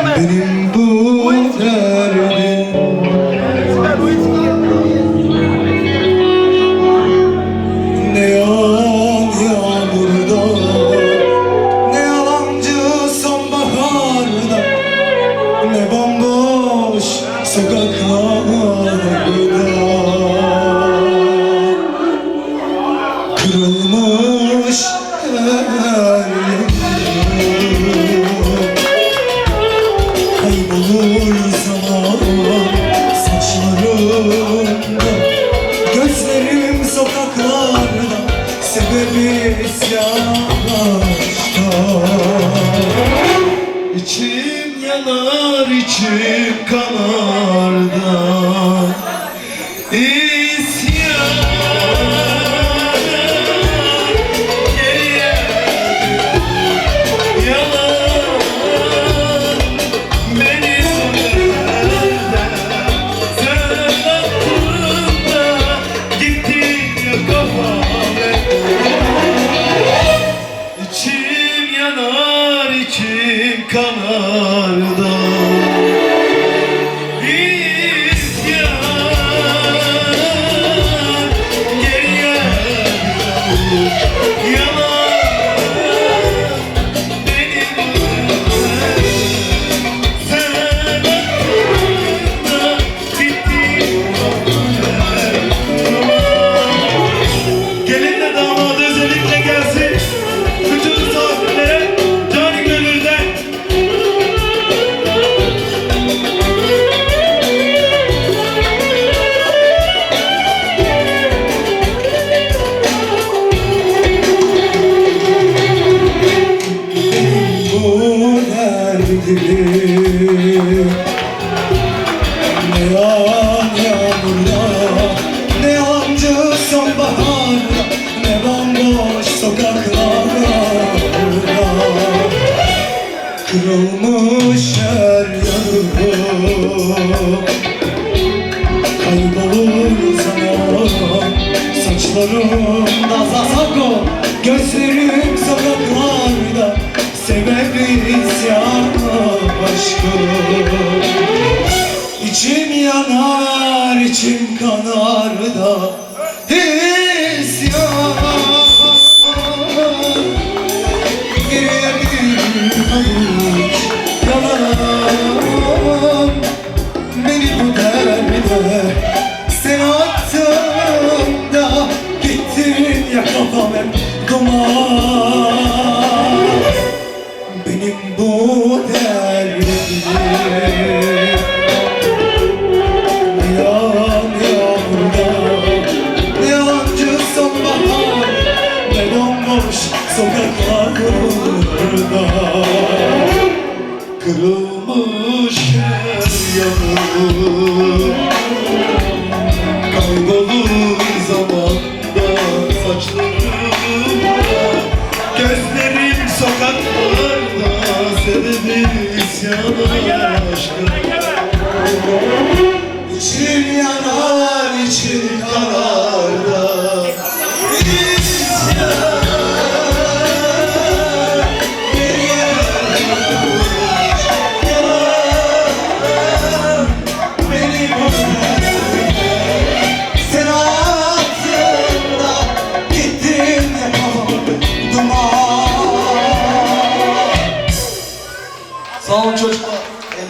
Roman. Benim bu Gözlerim sokaklarda Sebebi isyan İçim yanar içim kanar da İsyan içim Ne yağan yağmurda Ne yancı sonbaharda Ne bomboş sokaklarda Kırılmış her yanım Kaybolur zaman Saçlarımda zasako aşkım İçim yanar, içim kanar da sokaklarda Kırılmış her yanım Kaybolur zamanda saçlarımda Gözlerim sokaklarda Sebebi isyan aşkım İçim yanar, içim kanar da